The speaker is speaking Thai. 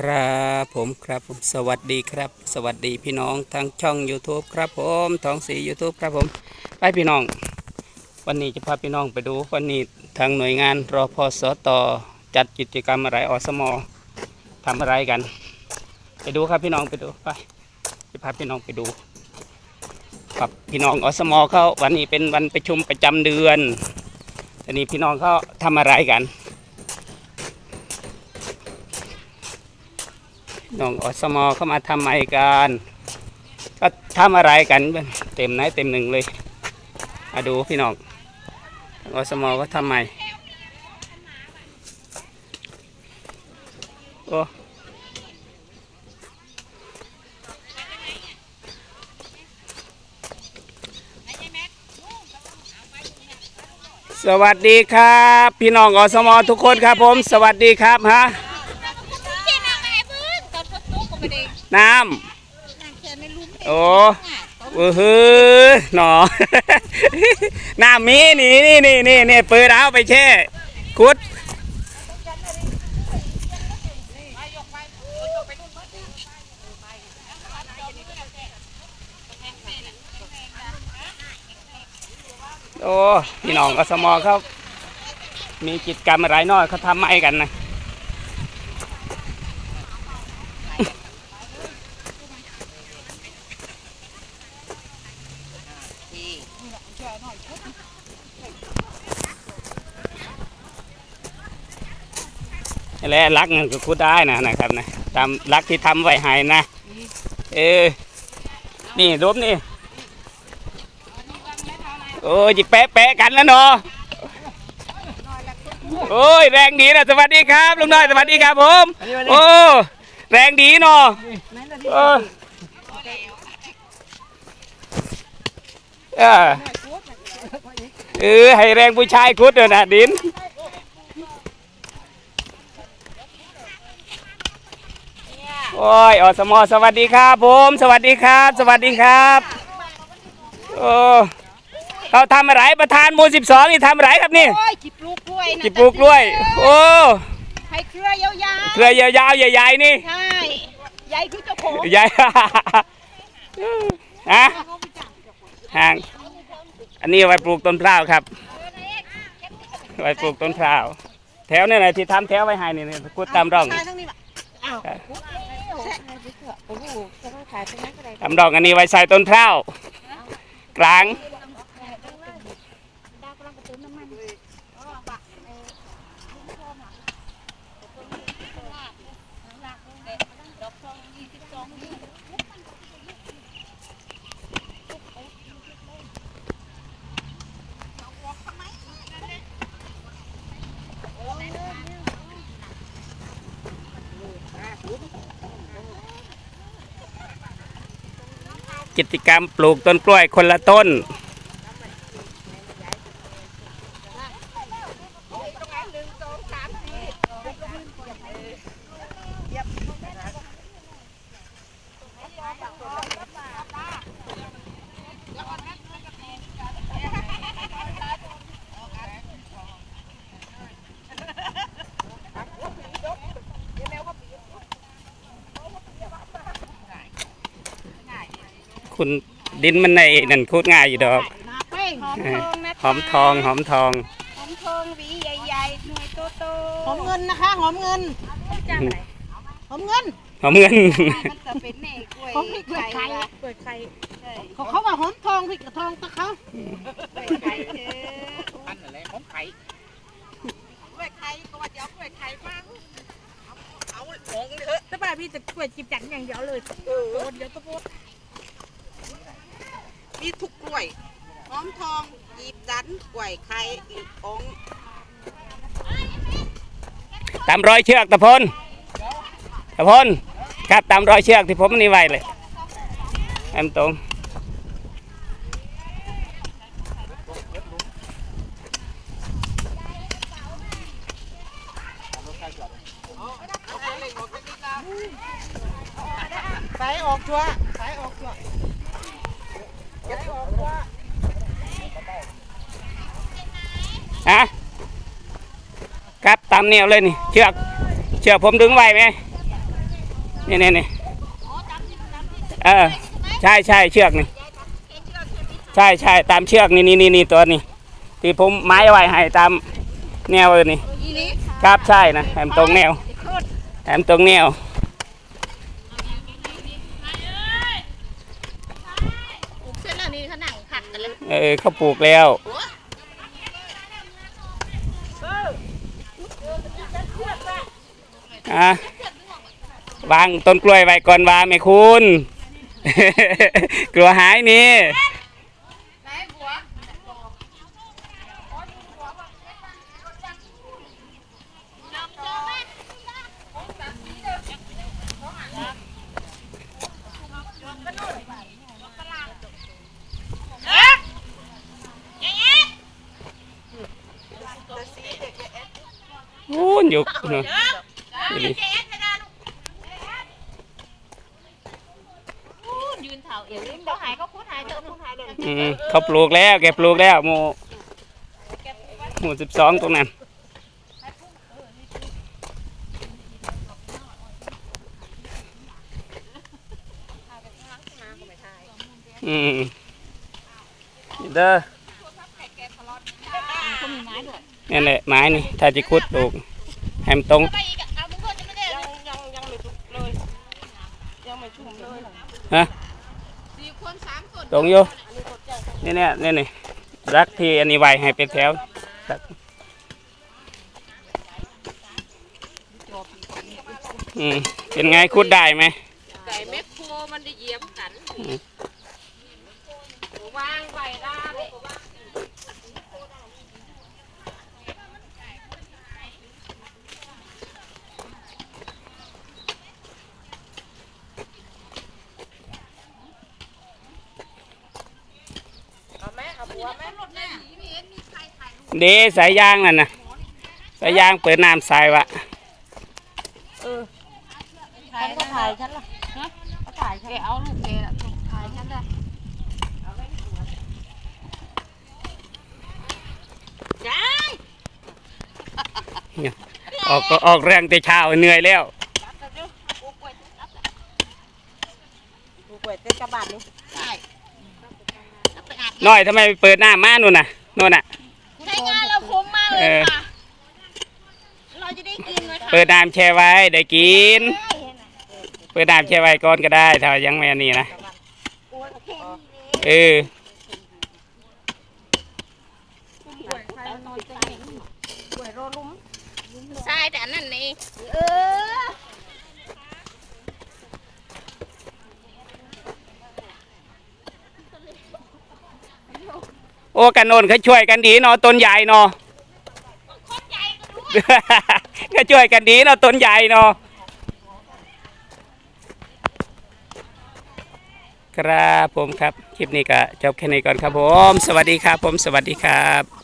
ครับผมครับผมสวัสดีครับ สวัสดีพี่น้องทางช่อง YouTube ครับผมท้องสี YouTube ครับผมไปพี่น้อง วันนี้จะพาพี่น้องไปดูวันนี้ทางหน่วยงานรอพอสตจัดกิจกรรมอะไรอสมอทำอะไรกัน ไปดูครับพี่น้องไปดูไปจะพาพี่น้องไปดูกับพี่น้องอสมอเขาวันนี้เป็นวันประชุมประจำเดือนอันนี้พี่น้องเขาทำอะไรกัน น้องอสมอเข้ามาทำไมกันก็ทำอะไรกันเต็มไหนเต็มหนึ่งเลยมาดูพี่น้องอสมอก็ทำไมโอ้สวัสดีครับ พี่น้องอสมอทุกคนครับผม สวัสดีครับฮะ เจ๊นางไอ้บึ้งตอนฝนตกก็ไม่ได้ น้นางแค่ในลุ่มำโอ้เออฮือหนอน้ำมีนี่นี่นี่นี่นี่เปิดเอาไปแช่คุดโอ้พี่น้องอสมอเขามีกิจกรรมอะไรน้อยเขาทำไม่กันนะ และรักเงินก็คุดได้นะนะครับนะตามรักที่ทำไว้ให้นะ เออ นี่รูปนี่โอ้ยจิแปะแปะกันแล้วเนาะโอ้ยแรงดีนะสวัสดีครับลุงน้อยสวัสดีครับผมโอ้แรงดีเนาะเออ เออเออให้แรงผู้ชายคุดเด้อนะดินโอ้ยอสมอสวัสดีครับผม สวัสดีครับ สวัสดีครับโอ้เขาทำอะไรประธานหมูสิบสองนี่ทำอะไรครับนี่โอ้ยจิบลูกกล้วยนะจิบปลูกกล้วย โอ้ให้เครือยาวเครือยาวๆใหญ่ๆนี่ๆใช่ใหญ่คือเจ้าของใหญ่ ฮะห่าง อันนี้เอาไว้ปลูกต้นพร้าวครับ ไว้ปลูกต้นพร้าว แถวนี่แหละที่ทำแถวไว้ให้นี่นี่กุดตามร่องชายทั้งนี้แบบอ้าวโอ้โหจะต้องขายเป็นนักอะไรตามร่องอันนี้ไว้ใส่ต้นพร้าวกลาง ดาวกำลังกระตุ้นน้ำมัน กิจกรรมปลูกต้นกล้วยคนละต้น คุณดินมันในนั่นคูดง่ายอยู่ดอกนาเป้งหอมทองนะหอมทองหอมทองหอมทองหวีใหญ่ๆหน่วยโตๆหอมเงินนะคะหอมเงินจ้าไหนหอมเงินหอมเงินมันจะเป็นแม่กล้วยหอมพริกกล้วยไข่กล้วยไข่ใช่เขาเขาว่าหอมทองพริกกระทองตะเขากล้วยไข่เอออันอะไรของไข่กล้วยไข่ก็ว่าจะเอากล้วยไข่มาเอาของเถอะสบายพี่จะกล้วยจิบจังอย่างเดียวเลยโดนเดี๋ยวตะโพด มีทุกกล้วย หอมทองจีบดันกล้วยไข่อีกองตามรอยเชือกตะพลตะพลครับตามรอยเชือกที่ผมนี่ไว้เลยแอมตรงสายออกชัวสายออกชัว ฮะครับตามแนวเลยนี่เชือกเชือกผมดึงไว้ไหมนี่นี่นี่เออใช่ใช่เชือกนี่ใช่ใช่ตามเชือกนี่นี่นี่นี่ตัวนี้ที่ผมไม้ไว้ให้ตามแนวเลยนี่ครับใช่นะแหมตรงแนวแหมตรงแนว เส้นแล้วนี่เขานั่งขัด กันเลยเออเขาปลูกแล้วอะวางต้นกล้วยไว้ก่อนว่าไหมคุณ กลัวหายนี่ พูนอยู่เนอะนี่ยืนเท้าเอวยืนเท้าหายก็พูดหายเจอพูดหายเลยอืมเขาปลูกแล้ว แกปลูกแล้วหมู่หมู่สิบสองตรงนั้นอืมนี่เด้อ นี่นแหละไม้นี่ถ้าจะคุดปลูกแฮมนตรงไปอีกเอามึงก็จะไม่ได้ยังยังยังไม่ถูกเลย ยังไม่ชุ่มเลยฮะสี่คนสามคนตรงอยู่นี่เนี่ยนี่นี่รักที่อันนี้ไว้ให้เป็นแถวรักอืมเป็นไงคุดได้ไหม ไก่แมคโครมันได้เหยียบกันวางไว้ได้เลย เอาไหม เดสายยางนั่นนะสายยางเปิดน้ำใส่วะถ่ายก็ถ่ายฉันละก็ถ่ายแกเอาลูกแกถ่ายฉันได้ออกก็ออกแรงแต่เช้าเหนื่อยแล้ว ดูกล้วยเต้นกระบาดนี่ ได้ไปอาบ น้อยทำไมไปเปิดน้ำมานู่นน่ะนู่นน่ะ ใช้งานเราคุ้มมากเลยค่ะ เราจะได้กินเลยค่ะเปิดน้ำแช่ไว้ได้กิน เปิดน้ำแช่ไว้ก่อนก็ได้ถ้ายังไม่อันนี้นะเออใช่แต่อันนั้นเองเออ โอ้กันโนนเขาช่วยกันดีเนาะต้นใหญ่เนาะคนใหญ่ก็รู้ก็ช่วยกันดีเนาะต้นใหญ่เนาะครับผมครับ คลิปนี้ก็จบแค่นี้ก่อนครับผม สวัสดีครับผมสวัสดีครับ